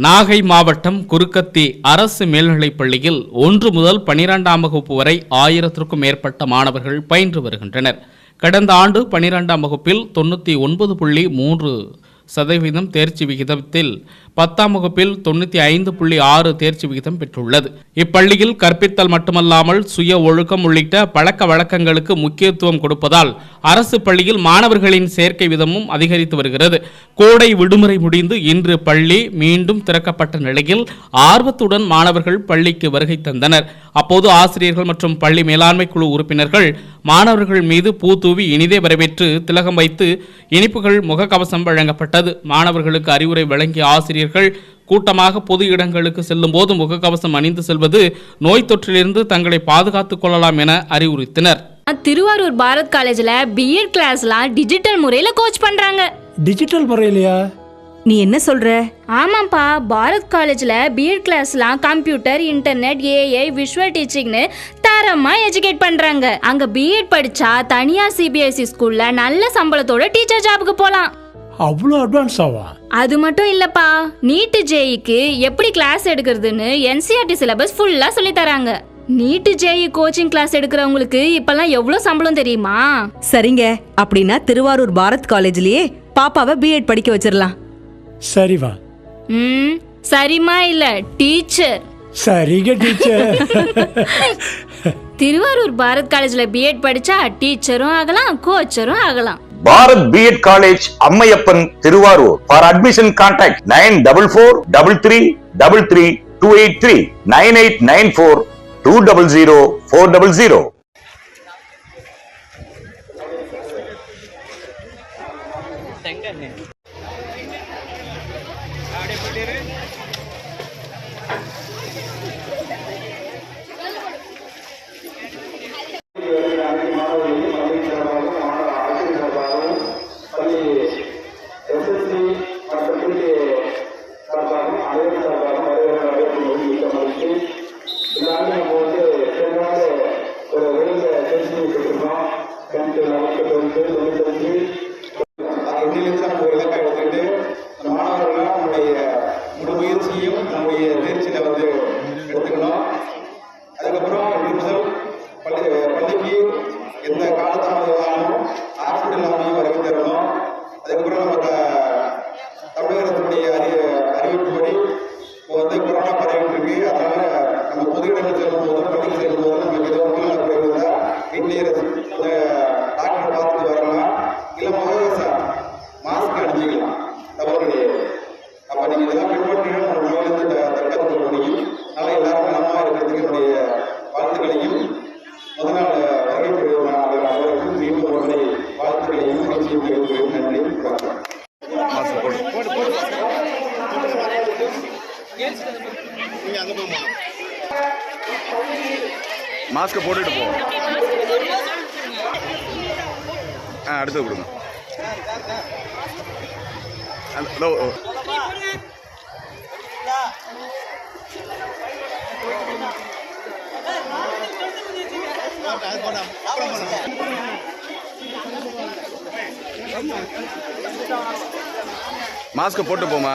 நாகை மாவட்டம் குறுக்கத்தி அரசு மேல்நிலைப் பள்ளியில் ஒன்று முதல் பனிரெண்டாம் வகுப்பு வரை ஆயிரத்திற்கும் மேற்பட்ட மாணவர்கள் பயின்று வருகின்றனர். கடந்த ஆண்டு பனிரெண்டாம் வகுப்பில் தொண்ணூற்றி ஒன்பது புள்ளி மூன்று சதவீதம் தேர்ச்சி விகிதத்தில் பத்தாம் வகுப்பில் தொண்ணூற்றி ஐந்து புள்ளி ஆறு தேர்ச்சி விகிதம் பெற்றுள்ளது. இப்பள்ளியில் கற்பித்தல் மட்டுமல்லாமல் சுய ஒழுக்கம் உள்ளிட்ட பழக்க வழக்கங்களுக்கு முக்கியத்துவம் கொடுப்பதால் அரசு பள்ளியில் மாணவர்களின் சேர்க்கை விதமும் அதிகரித்து வருகிறது. கோடை விடுமுறை முடிந்து இன்று பள்ளி மீண்டும் திறக்கப்பட்ட நிலையில் ஆர்வத்துடன் மாணவர்கள் பள்ளிக்கு வருகை தந்தனர். அப்போது ஆசிரியர்கள் மற்றும் பள்ளி மேலாண்மை குழு உறுப்பினர்கள் மாணவர்கள் மீது பூ தூவி இனிதே வரவேற்று திலகம் வைத்து இனிப்புகள் முகக்கவசம் வழங்கப்பட்டது. மாணவர்களுக்கு அறிவுரை வழங்கிய ஆசிரியர்கள் கூட்டமாக பொது இடங்களுக்கு செல்லும் போது முகக்கவசம் அணிந்து செல்வது நோய் தொற்றிலிருந்து தங்களை பாதுகாத்துக் கொள்ளலாம் என அறிவுறுத்தினர். திருவாரூர் பாரத் காலேஜில் பிஎட் கிளாஸ்லாம் டிஜிட்டல் முறையில் கோச் பண்ணுறாங்க டிஜிட்டல் முறையிலையா? நீ என்ன சொல்ற? ஆமாப்பா பாரத் காலேஜில் பிஎட் கிளாஸ்லாம் கம்ப்யூட்டர் இன்டர்நெட் ஏஐ விஷுவல் டீச்சிங்னு தரமாக எஜுகேட் பண்ணுறாங்க அங்கே பிஎட் படித்தா தனியார் சிபிஎஸ்சி ஸ்கூலில் நல்ல சம்பளத்தோட டீச்சர் ஜாபுக்கு போகலாம் அவ்வளோ அட்வான்ஸ் ஆவா? அது மட்டும் இல்லப்பா. நீட்டு ஜேஇக்கு எப்படி கிளாஸ் எடுக்கிறதுன்னு என்சிஆர்டி சிலபஸ் ஃபுல்லா சொல்லி தராங்க. நீட்டு ஜேஇ கோச்சிங் கிளாஸ் எடுக்கிறவங்களுக்கு இப்பெல்லாம் எவ்வளவு சம்பளம் தெரியுமா? சரிங்க. அப்படின்னா திருவாரூர் பாரத் காலேஜ்லயே பாப்பாவை பிஎட் படிக்க வச்சிடலாம் சரிவா ம் சரிமா இல்ல டீச்சர் சரிங்க டீச்சர் திருவாரூர் பாரத் காலேஜ்ல பிஎட் படிச்சா டீச்சரும் ஆகலாம் கோச்சரும் ஆகலாம். Bharat B Ed college Ammaiyappan Tiruvarur. For admission contact nine double four double three double three two eight three nine eight nine four two double zero four double zero நம்முடைய முழு முயற்சியும் நம்முடைய தேர்ச்சியில வந்து மாஸ்க் போட்டுட்டு போ. ஆ அடுத்து கொடுங்க. ஹலோ இதோ, மாஸ்க் போட்டு போமா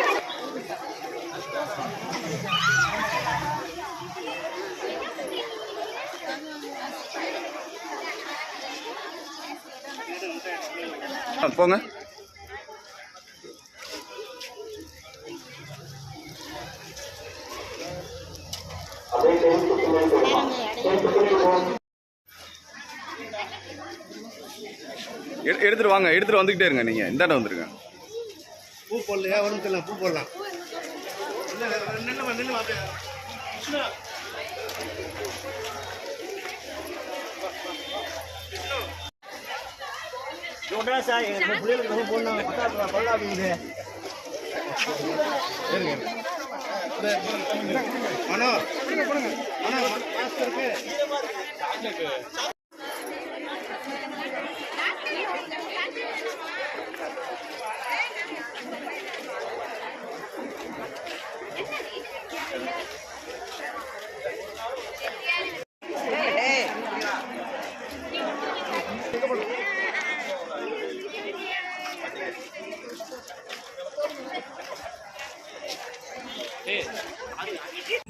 எடு- எடுத்துட்டு வாங்க எடுத்துட்டு வந்துகிட்டே இருங்க நீங்க. இந்தாண்ட வந்துருங்க. பூ போடலையா? வரும் தெரியல. பூ போடலாம். சார் எங்க பிள்ளைகளுக்கு ரொம்ப போடணும் மனோ மனோ மாஸ்டருக்கு இருக்கு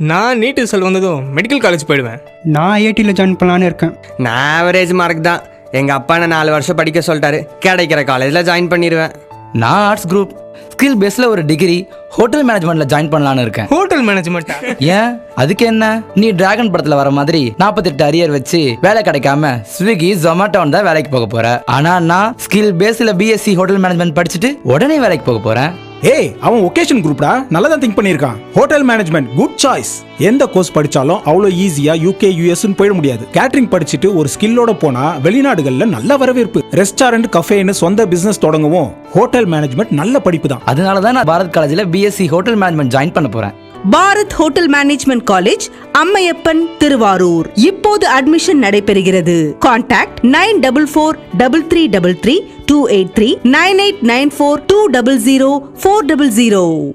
நான் நீட்டு ரிசல்ட் வந்ததும் மெடிக்கல் காலேஜ் போயிடுவேன். நான் ஐஐடியில் ஜாயின் பண்ணலான்னு இருக்கேன். நான் ஆவரேஜ் மார்க் தான். எங்கள் அப்பா நான் நாலு வருஷம் படிக்க சொல்லிட்டாரு. கிடைக்கிற காலேஜில் ஜாயின் பண்ணிடுவேன். நான் ஆர்ட்ஸ் குரூப் ஸ்கில் பேஸில் ஒரு டிகிரி ஹோட்டல் மேனேஜ்மெண்ட்டில் ஜாயின் பண்ணலான்னு இருக்கேன். ஹோட்டல் மேனேஜ்மெண்ட்டா ஏன்? அதுக்கு என்ன? நீ டிராகன் படத்தில் வர மாதிரி நாற்பத்தெட்டு அரியர் வச்சு வேலை கிடைக்காம ஸ்விக்கி ஜொமேட்டோன்னு தான் வேலைக்கு போக போற. ஆனா நான் ஸ்கில் பேஸில் பிஎஸ்சி ஹோட்டல் மேனேஜ்மெண்ட் படிச்சுட்டு உடனே வேலைக்கு போக போறேன். ஏய் அவன் ஒகேஷன் குரூப்டா நல்லா தான் திங்க் பண்ணியிருக்கான். ஹோட்டல் மேனேஜ்மெண்ட் குட் சாய்ஸ் எந்த கோர்ஸ் படிச்சாலும் அவ்வளோ ஈஸியா யூகே யூஎஸ்னு போயிட முடியாது. கேட்டரிங் படிச்சுட்டு ஒரு ஸ்கில்லோட போனா வெளிநாடுகள்ல நல்ல வரவேற்பு. ரெஸ்டாரண்ட் கஃபேன்னு சொந்த பிசினஸ் தொடங்கவும். ஹோட்டல் மேனேஜ்மெண்ட் நல்ல படிப்பு தான் அதனால தான் நான் பாரத் காலேஜில் பிஎஸ்சி ஹோட்டல் மேனேஜ்மெண்ட் ஜாயின் பண்ண போறேன். Bharat hotel management college Ammaiyappan Tiruvarur. இப்போது அட்மிஷன் நடைபெறுகிறது. Contact nine double four double three double three two eight three nine eight nine four two double zero four double zero.